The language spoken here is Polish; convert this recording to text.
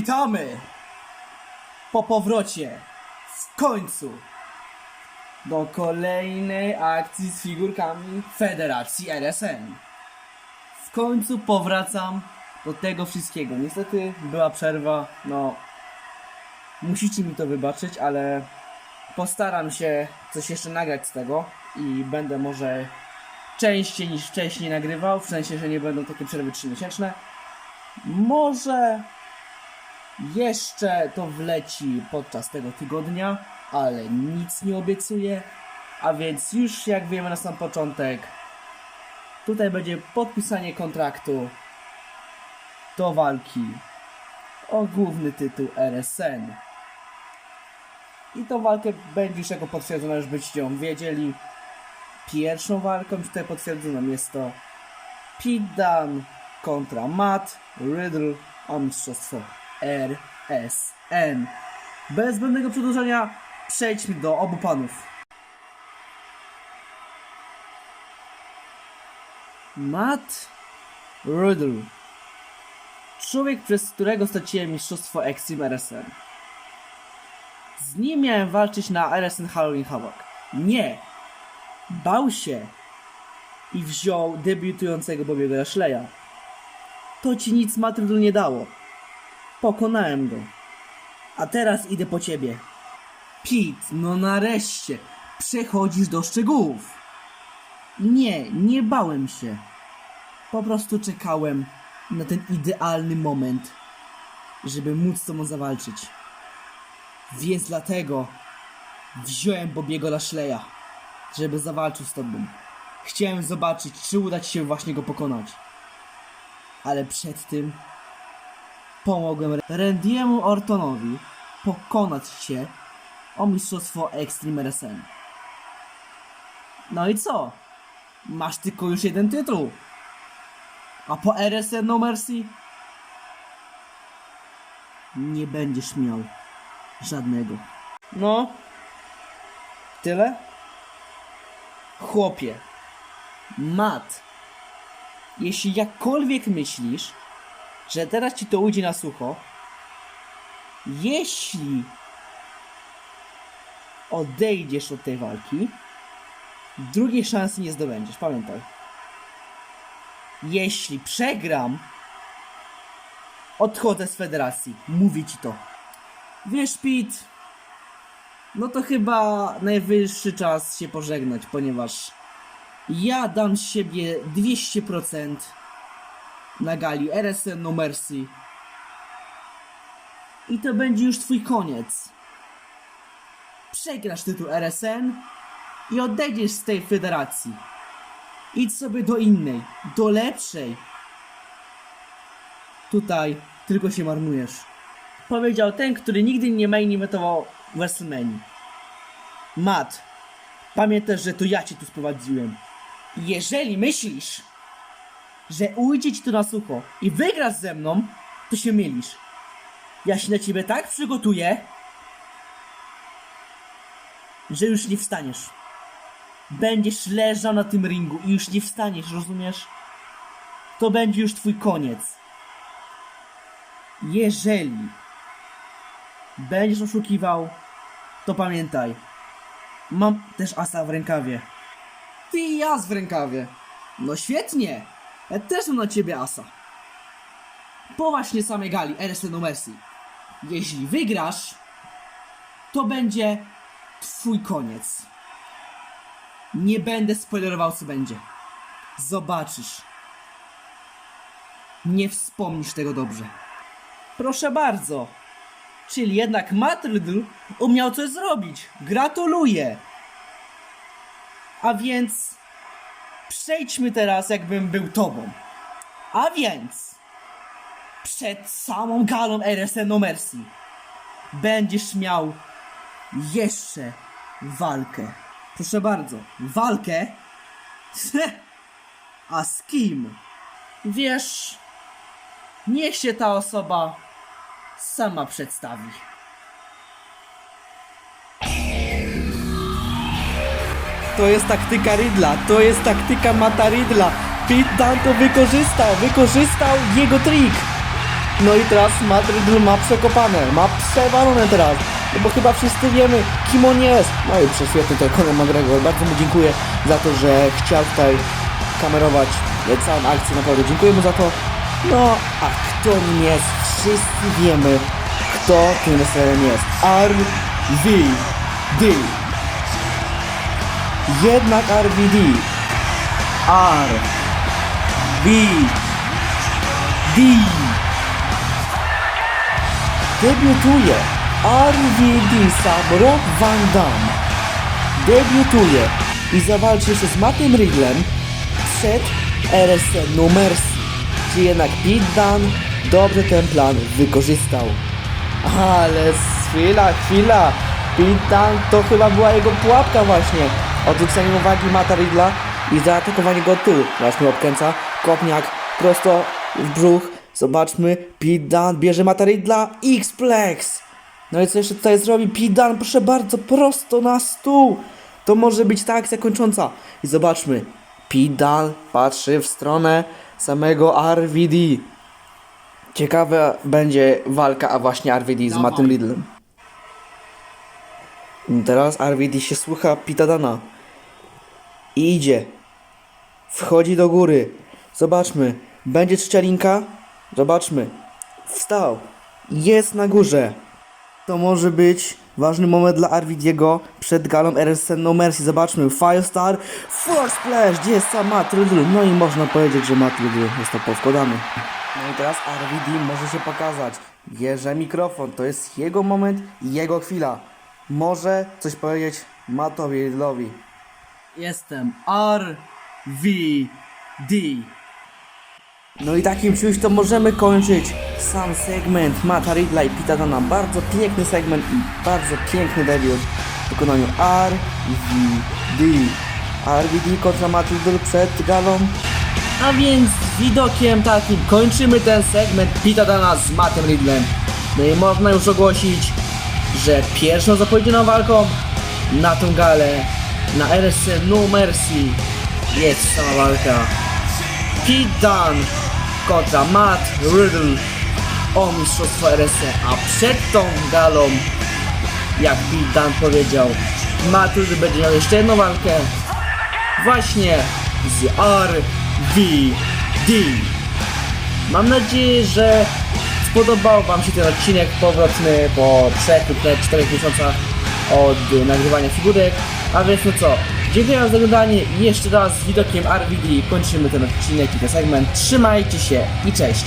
Witamy po powrocie w końcu do kolejnej akcji z figurkami Federacji RSN. W końcu powracam do tego wszystkiego. Niestety była przerwa, no musicie mi to wybaczyć, ale postaram się coś jeszcze nagrać z tego i będę może częściej niż wcześniej nagrywał, w sensie, że nie będą takie przerwy 3-miesięczne. Może jeszcze to wleci podczas tego tygodnia, ale nic nie obiecuję. A więc już jak wiemy na sam początek, tutaj będzie podpisanie kontraktu do walki o główny tytuł RSN. I tą walkę będzie już jako potwierdzona, już byście ją wiedzieli. Pierwszą walką tutaj potwierdzoną jest to Pete Dunne kontra Matt Riddle o mistrzostwo RSN. Bez zbędnego przedłużania przejdźmy do obu panów. Matt Riddle. Człowiek, przez którego straciłem mistrzostwo Extreme RSN. Z nim miałem walczyć na RSN Halloween Havoc. Nie! Bał się i wziął debiutującego Bobiego Lashley'a. To ci nic Matrydu nie dało. Pokonałem go. A teraz idę po ciebie. Pete, no nareszcie. Przechodzisz do szczegółów. Nie, nie bałem się. Po prostu czekałem na ten idealny moment, żeby móc z tobą zawalczyć. Więc dlatego wziąłem Bobiego Lashley'a, żeby zawalczył z tobą. Chciałem zobaczyć, czy uda ci się właśnie go pokonać. Ale przed tym pomogłem Randy'emu Ortonowi pokonać się o mistrzostwo Extreme RSN. No i co? Masz tylko już jeden tytuł. A po RSN No Mercy nie będziesz miał żadnego. No. Tyle? Chłopie. Mat. Jeśli jakkolwiek myślisz, że teraz ci to ujdzie na sucho, jeśli odejdziesz od tej walki, drugiej szansy nie zdobędziesz, pamiętaj. Jeśli przegram, odchodzę z federacji. Mówię ci to. Wiesz, Pete, no to chyba najwyższy czas się pożegnać, ponieważ ja dam siebie 200% na gali RSN No Mercy. I to będzie już twój koniec. Przegrasz tytuł RSN i odejdziesz z tej federacji. Idź sobie do innej, do lepszej. Tutaj tylko się marnujesz. Powiedział ten, który nigdy nie main emetował w WrestleMania. Matt, pamiętasz, że to ja cię tu sprowadziłem. Jeżeli myślisz, że ujdzie ci to na sucho i wygrasz ze mną, to się mylisz. Ja się na ciebie tak przygotuję, że już nie wstaniesz. Będziesz leżał na tym ringu i już nie wstaniesz, rozumiesz? To będzie już twój koniec. Jeżeli będziesz oszukiwał, to pamiętaj. Mam też asa w rękawie. Ty i ja w rękawie. No świetnie. Ja też mam na ciebie asa. Po właśnie samej gali RSN No Mercy. Jeśli wygrasz, to będzie twój koniec. Nie będę spoilerował co będzie. Zobaczysz. Nie wspomnisz tego dobrze. Proszę bardzo. Czyli jednak Matt Riddle umiał coś zrobić. Gratuluję. A więc przejdźmy teraz jakbym był tobą. A więc przed samą galą RSN No Mercy będziesz miał jeszcze walkę. Proszę bardzo, walkę? A z kim? Wiesz, niech się ta osoba sama przedstawi. To jest taktyka Rydla, to jest taktyka Mata Rydla. Pete Dunne to wykorzystał, wykorzystał jego trik. No i teraz Matt Riddle ma przekopane, ma przewalone teraz. No bo chyba wszyscy wiemy, kim on jest. No i prześwietny to Conor McGregor. Bardzo mu dziękuję za to, że chciał tutaj kamerować całą akcję. Naprawdę dziękuję mu za to. No, a kto nim jest? Wszyscy wiemy, kto tym wrestlerem jest. R.V.D. Jednak RVD. R. V. D. Debiutuje RVD sam Rob Van. Debiutuje i zawalczy się z Mattem Riddlem przed RSN Mercy. Czy jednak Pete Dunne dobrze ten plan wykorzystał? Ale chwila, chwila. Pete Dunne to chyba była jego pułapka właśnie. Odwrócenie uwagi Matta Riddla i zaatakowanie go od tyłu. Właśnie obkręca, kopniak prosto w brzuch. Zobaczmy, Pete Dunne bierze Matta Riddla, X-Plex. No i co jeszcze tutaj zrobi? Pete Dunne, proszę bardzo, prosto na stół. To może być ta akcja kończąca. I zobaczmy, Pete Dunne patrzy w stronę samego RVD. Ciekawa będzie walka, a właśnie RVD z Mattem Riddlem. Teraz RVD się słucha Pita Dana. I idzie. Wchodzi do góry. Zobaczmy. Będzie trzecia linka? Zobaczmy. Wstał. Jest na górze. To może być ważny moment dla RVD'ego przed galą RSN No Mercy. Zobaczmy. Firestar. Force Splash. Gdzie jest sam Matt? No i można powiedzieć, że Matt Riddle został powkodany. No i teraz RVD może się pokazać. Bierze mikrofon. To jest jego moment i jego chwila. Może coś powiedzieć Mattowi Riddle'owi. Jestem RVD. No i takim czymś to możemy kończyć sam segment Mata Riddla i Pita Dana. Bardzo piękny segment i bardzo piękny debiut w wykonaniu RVD. RVD kontra Matt Riddle przed galą. A więc widokiem takim kończymy ten segment Pita Dana z Mattem Riddlem. No i można już ogłosić, że pierwszą zapowiedzianą walką na tą galę na RSC No Mercy jest sama walka Pete Dunne kontra Matt Riddle o mistrzostwo RSC, a przed tą galą, jak Pete Dunne powiedział, Matt Riddle będzie miał jeszcze jedną walkę właśnie z RVD. Mam nadzieję, że spodobał Wam się ten odcinek powrotny po 3 lub 4 miesiącach od nagrywania figurek. A więc no co, dziękuję za oglądanie i jeszcze raz z widokiem RVD kończymy ten odcinek i ten segment. Trzymajcie się i cześć!